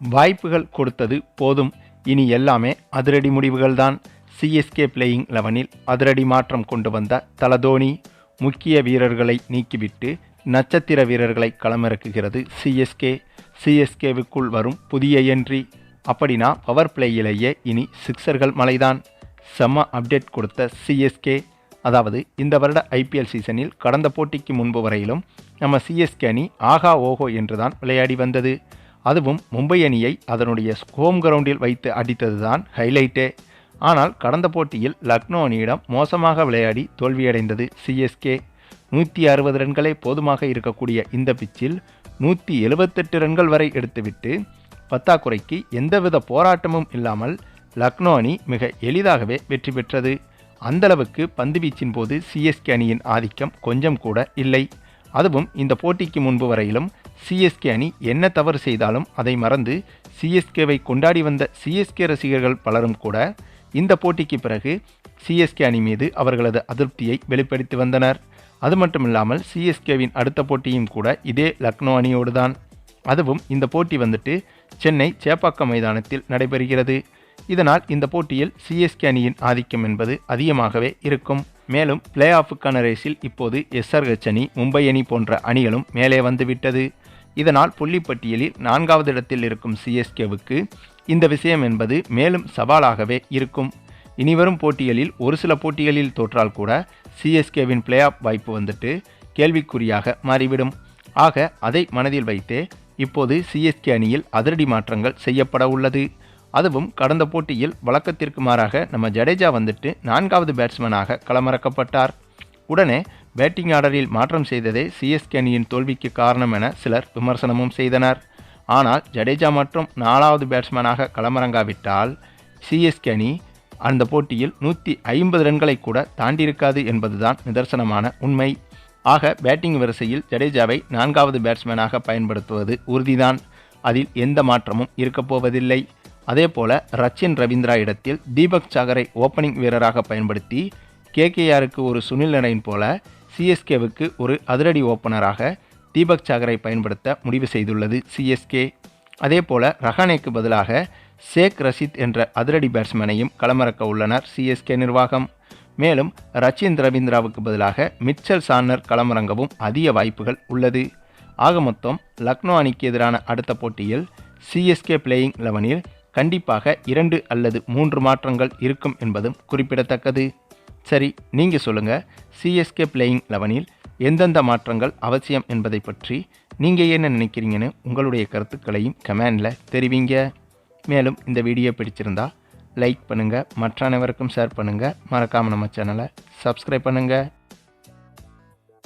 வாய்ப்புகள் கொடுத்தது போதும். இனி எல்லாமே அதிரடி முடிவுகள்தான். சிஎஸ்கே பிளேயிங் லெவனில் அதிரடி மாற்றம் கொண்டு வந்த தலதோனி முக்கிய வீரர்களை நீக்கிவிட்டு நட்சத்திர வீரர்களை களமிறக்குகிறது சிஎஸ்கே சிஎஸ்கேவுக்குள் வரும் புதிய என்ட்ரி அப்படின்னா பவர் பிளேயிலேயே இனி சிக்ஸர்கள் மலைதான். செம்ம அப்டேட் கொடுத்த சிஎஸ்கே அதாவது இந்த வருட ஐபிஎல் சீசனில் கடந்த போட்டிக்கு முன்பு வரையிலும் நம்ம சிஎஸ்கே அணி ஆகா ஓஹோ என்றுதான் விளையாடி வந்தது. அதுவும் மும்பை அணியை அதனுடைய ஹோம் கிரவுண்டில் வைத்து அடித்தது தான் ஹைலைட்டே. ஆனால் கடந்த போட்டியில் லக்னோ அணியிடம் மோசமாக விளையாடி தோல்வியடைந்தது சிஎஸ்கே நூற்றி அறுபது ரன்களே போதுமாக இருக்கக்கூடிய இந்த பிச்சில் நூற்றி எழுபத்தெட்டு ரன்கள் வரை எடுத்துவிட்டு பத்தாக்குறைக்கு எந்தவித போராட்டமும் இல்லாமல் லக்னோ அணி மிக எளிதாகவே வெற்றி பெற்றது. அந்தளவுக்கு பந்துவீச்சின் போது சிஎஸ்கே அணியின் ஆதிக்கம் கொஞ்சம் கூட இல்லை. அதுவும் இந்த போட்டிக்கு முன்பு வரையிலும் சிஎஸ்கே அணி என்ன தவறு செய்தாலும் அதை மறந்து சிஎஸ்கேவை கொண்டாடி வந்த சிஎஸ்கே ரசிகர்கள் பலரும் கூட இந்த போட்டிக்கு பிறகு சிஎஸ்கே அணி மீது அவர்களது அதிருப்தியை வெளிப்படுத்தி வந்தனர். அது மட்டுமில்லாமல் சிஎஸ்கேவின் அடுத்த போட்டியும் கூட இதே லக்னோ அணியோடு தான் அதுவும் இந்த போட்டி வந்துட்டு சென்னை சேப்பாக்கம் மைதானத்தில் நடைபெறுகிறது. இதனால் இந்த போட்டியில் சிஎஸ்கே அணியின் ஆதிக்கம் என்பது அதிகமாகவே இருக்கும். மேலும் பிளே ஆஃபுக்கான ரேஸில் இப்போது எஸ்ஆர்ஹெச் அணி மும்பை அணி போன்ற அணிகளும் மேலே வந்துவிட்டது இதனால் புள்ளிப்பட்டியலில் நான்காவது இடத்தில் இருக்கும் சிஎஸ்கேவுக்கு இந்த விஷயம் என்பது மேலும் சவாலாகவே இருக்கும். இனிவரும் போட்டிகளில் ஒரு சில போட்டிகளில் தோற்றால் கூட சிஎஸ்கேவின் பிளே ஆஃப் வாய்ப்பு வந்துட்டு கேள்விக்குறியாக மாறிவிடும். ஆக அதை மனதில் வைத்தே இப்போது சிஎஸ்கே அணியில் அதிரடி மாற்றங்கள் செய்யப்பட உள்ளது. அதுவும் கடந்த போட்டியில் வழக்கத்திற்கு மாறாக நம்ம ஜடேஜா வந்துட்டு நான்காவது பேட்ஸ்மேனாக களமிறக்கப்பட்டார். உடனே பேட்டிங் ஆர்டரில் மாற்றம் செய்ததே சிஎஸ்கே அணியின் தோல்விக்கு காரணம் என சிலர் விமர்சனமும் செய்தனர். ஆனால் ஜடேஜா மற்றும் நாலாவது பேட்ஸ்மேனாக களமிறங்காவிட்டால் சிஎஸ்கே அணி அந்த போட்டியில் நூற்றி ஐம்பது ரன்களை கூட தாண்டியிருக்காது என்பதுதான் நிதர்சனமான உண்மை. ஆக பேட்டிங் வரிசையில் ஜடேஜாவை நான்காவது பேட்ஸ்மேனாக பயன்படுத்துவது உறுதிதான். அதில் எந்த மாற்றமும் இருக்கப் போவதில்லை. அதேபோல ரச்சின் ரவீந்திரா இடத்தில் தீபக் சாகரை ஓப்பனிங் வீரராக பயன்படுத்தி கேகேஆருக்கு ஒரு சுனில் நரைன் போல சிஎஸ்கேவுக்கு ஒரு அதிரடி ஓப்பனராக தீபக் சாகரை பயன்படுத்த முடிவு செய்துள்ளது சிஎஸ்கே. அதேபோல ரஹானேக்கு பதிலாக ஷேக் ரஷீத் என்ற அதிரடி பேட்ஸ்மேனையும் களமிறக்க உள்ளனர் சிஎஸ்கே நிர்வாகம். மேலும் ரச்சின் ரவீந்திராவுக்கு பதிலாக மிச்சல் சான்னர் களமிறங்கவும் அதிக வாய்ப்புகள் உள்ளது. ஆக மொத்தம் லக்னோ அணிக்கு எதிரான அடுத்த போட்டியில் சிஎஸ்கே பிளேயிங் லெவனில் கண்டிப்பாக இரண்டு அல்லது மூன்று மாற்றங்கள் இருக்கும் என்பதும் குறிப்பிடத்தக்கது. சரி நீங்கள் சொல்லுங்கள் சிஎஸ்கே பிளேயிங் லெவனில் எந்தெந்த மாற்றங்கள் அவசியம் என்பதை பற்றி நீங்கள் என்ன நினைக்கிறீங்கன்னு உங்களுடைய கருத்துக்களையும் கமெண்டில் தெரிவிங்க. மேலும் இந்த வீடியோ பிடிச்சிருந்தா லைக் பண்ணுங்கள் மற்ற அனைவருக்கும் ஷேர் பண்ணுங்கள் மறக்காமல் நம்ம சேனலை சப்ஸ்கிரைப் பண்ணுங்கள்